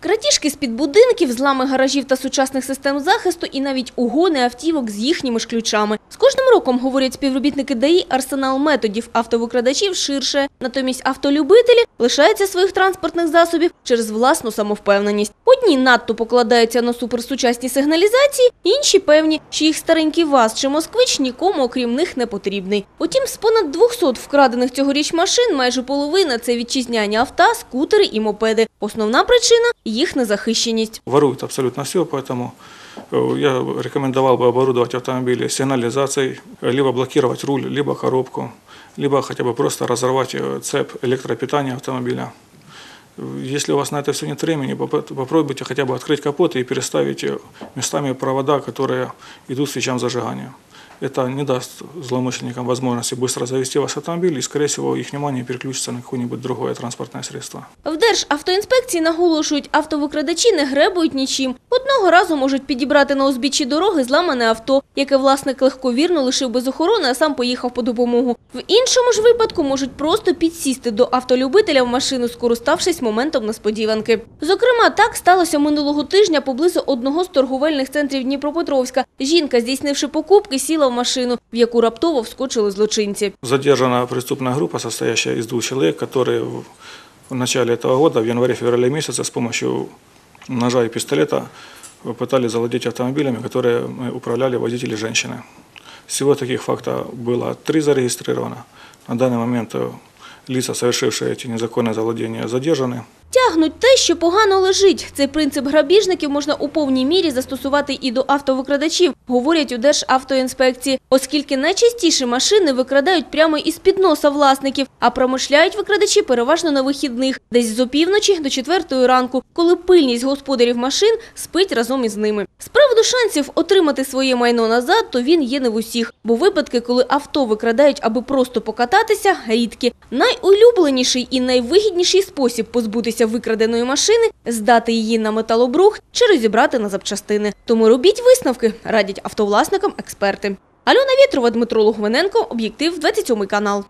Крадіжки з-під будинків, злами гаражів та сучасних систем захисту і навіть угони автівок з їхніми ж ключами. З кожним роком, говорять співробітники ДАІ, арсенал методів автовикрадачів ширше. Натомість автолюбителі лишаються своїх транспортних засобів через власну самовпевненість. Одні надто покладаються на суперсучасні сигналізації, інші певні, що їх старенький ВАЗ чи москвич нікому окрім них не потрібний. Утім, з понад 200 вкрадених цьогоріч машин майже половина – це вітчизняні авто, скутери і мопеди. Основна причина – їх незахищеність. Воруют абсолютно все, поэтому э, я рекомендовал бы оборудовать автомобили сигнализацией, э, либо блокировать руль, либо коробку, либо хотя бы просто разорвать э, цепь электропитания автомобиля. Э, Если у вас на это все нет времени, попро- попробуйте хотя бы открыть капот и переставить э, местами провода, которые идут к свечам зажигания. Это не даст злоумышленникам возможности быстро завести ваш автомобиль и, скорее всего, их внимание переключится на какое-нибудь другое транспортное средство. В Державтоінспекції наголошують, автовикрадачі не гребують нічим. Одного разу можуть підібрати на узбіччі дороги зламане авто, яке власник легковірно лишив без охорони, а сам поїхав по допомогу. В іншому ж випадку можуть просто підсісти до автолюбителя в машину, скориставшись моментом несподіванки. Зокрема, так сталося минулого тижня поблизу одного з торговельних центрів Дніпропетровська. Жінка, здійснивши покупки, сіла в машину, в яку раптово вскочили злочинці. Задержана преступная группа, состоящая из двух человек, которые в в начале этого года, в январе-феврале месяце, с помощью ножа и пистолета пытались завладеть автомобилями, которые мы управляли водители женщины. Всего таких фактов было три зарегистрировано. На данный момент э, лица, совершившие эти незаконные завладения, задержаны. Тягнуть те, що погано лежить. Цей принцип грабіжників можна у повній мірі застосувати і до автовикрадачів, говорять у Державтоінспекції, оскільки найчастіше машини викрадають прямо із-під носа власників, а промишляють викрадачі переважно на вихідних, десь з опівночі до четвертої ранку, коли пильність господарів машин спить разом із ними. З приводу шансів отримати своє майно назад, то він є не в усіх, бо випадки, коли авто викрадають, аби просто покататися, рідкі. Найулюбленіший і найвигідніший спосіб позбутися викраденої машини – здати її на металобрух чи розібрати на запчастини. Тому робіть висновки, радять автовласникам експерти. Альона Вітрова, Дмитро Логвиненко, Об'єктив, 27 канал.